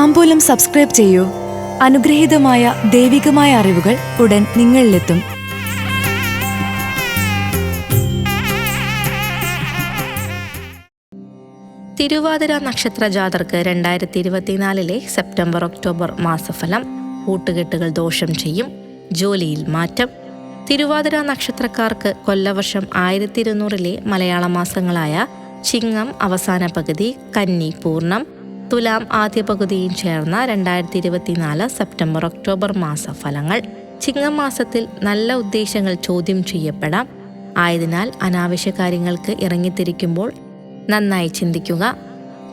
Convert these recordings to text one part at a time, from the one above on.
താമ്പൂലം subscribe ചെയ്യൂ. അനുഗ്രഹീതമായ ദൈവികമായ അറിവുകൾ ഉടൻ നിങ്ങളിലെത്തും. തിരുവാതിര നക്ഷത്ര ജാതർക്ക് രണ്ടായിരത്തി ഇരുപത്തിനാലിലെ സെപ്റ്റംബർ ഒക്ടോബർ മാസഫലം. കൂട്ടുകെട്ടുകൾ ദോഷം ചെയ്യും. ജോലിയിൽ മാറ്റം. തിരുവാതിര നക്ഷത്രക്കാർക്ക് കൊല്ലവർഷം ആയിരത്തി ഇരുന്നൂറിലെ മലയാള മാസങ്ങളായ ചിങ്ങം അവസാന പകുതി കന്നി പൂർണം തുലാം ആദ്യ പകുതിയും ചേർന്ന രണ്ടായിരത്തി ഇരുപത്തിനാല് സെപ്റ്റംബർ ഒക്ടോബർ മാസ ഫലങ്ങൾ ചിങ്ങമാസത്തിൽ നല്ല ഉദ്ദേശങ്ങൾ ചോദ്യം ചെയ്യപ്പെടാം. ആയതിനാൽ അനാവശ്യ കാര്യങ്ങൾക്ക് ഇറങ്ങിത്തിരിക്കുമ്പോൾ നന്നായി ചിന്തിക്കുക.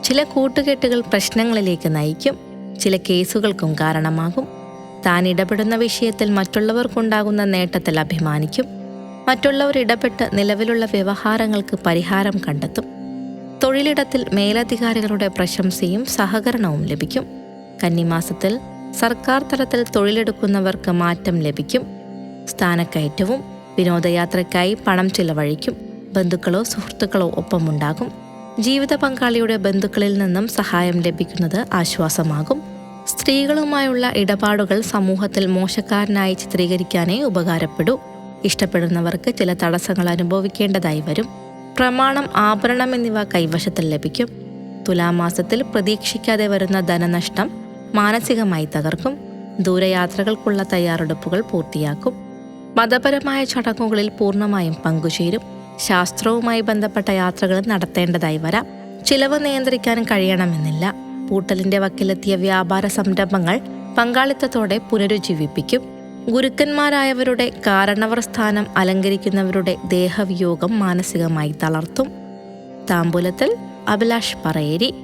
ചില കൂട്ടുകെട്ടുകൾ പ്രശ്നങ്ങളിലേക്ക് നയിക്കും. ചില കേസുകൾക്കും കാരണമാകും. താൻ ഇടപെടുന്ന വിഷയത്തിൽ മറ്റുള്ളവർക്കുണ്ടാകുന്ന നേട്ടത്തിൽ അഭിമാനിക്കും. മറ്റുള്ളവർ ഇടപെട്ട് നിലവിലുള്ള വ്യവഹാരങ്ങൾക്ക് പരിഹാരം കണ്ടെത്തും. തൊഴിലിടത്തിൽ മേലധികാരികളുടെ പ്രശംസയും സഹകരണവും ലഭിക്കും. കന്നിമാസത്തിൽ സർക്കാർ തലത്തിൽ തൊഴിലെടുക്കുന്നവർക്ക് മാറ്റം ലഭിക്കും. സ്ഥാനക്കയറ്റവും വിനോദയാത്രയ്ക്കായി പണം ചിലവഴിക്കും. ബന്ധുക്കളോ സുഹൃത്തുക്കളോ ഒപ്പമുണ്ടാകും. ജീവിത പങ്കാളിയുടെ ബന്ധുക്കളിൽ നിന്നും സഹായം ലഭിക്കുന്നത് ആശ്വാസമാകും. സ്ത്രീകളുമായുള്ള ഇടപാടുകൾ സമൂഹത്തിൽ മോശക്കാരനായി ചിത്രീകരിക്കാനേ ഉപകാരപ്പെടൂ. ഇഷ്ടപ്പെടുന്നവർക്ക് ചില തടസ്സങ്ങൾ അനുഭവിക്കേണ്ടതായി വരും. പ്രമാണം ആഭരണം എന്നിവ കൈവശത്തിൽ ലഭിക്കും. തുലാമാസത്തിൽ പ്രതീക്ഷിക്കാതെ വരുന്ന ധനനഷ്ടം മാനസികമായി തകർക്കും. ദൂരയാത്രകൾക്കുള്ള തയ്യാറെടുപ്പുകൾ പൂർത്തിയാക്കും. മതപരമായ ചടങ്ങുകളിൽ പൂർണമായും പങ്കുചേരും. ശാസ്ത്രവുമായി ബന്ധപ്പെട്ട യാത്രകൾ നടത്തേണ്ടതായി വരാം. ചിലവ് നിയന്ത്രിക്കാൻ കഴിയണമെന്നില്ല. പൂട്ടലിന്റെ വക്കിലെത്തിയ വ്യാപാര സംരംഭങ്ങൾ പങ്കാളിത്തത്തോടെ പുനരുജ്ജീവിപ്പിക്കും. ഗുരുക്കന്മാരായവരുടെ കാരണവർ സ്ഥാനം അലങ്കരിക്കുന്നവരുടെ ദേഹവിയോഗം മാനസികമായി തളർത്തും. താമ്പൂലത്തിൽ അഭിലാഷ് പറയേരി.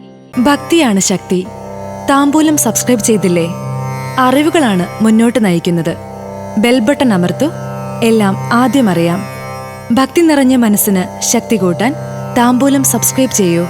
ഭക്തിയാണ് ശക്തി. താമ്പൂലം സബ്സ്ക്രൈബ് ചെയ്തില്ലേ? അറിവുകളാണ് മുന്നോട്ട് നയിക്കുന്നത്. ബെൽ ബട്ടൺ അമർത്തു. എല്ലാം ആദ്യം അറിയാം. ഭക്തി നിറഞ്ഞ മനസ്സിന് ശക്തി കൂട്ടാൻ താമ്പൂലം സബ്സ്ക്രൈബ് ചെയ്യൂ.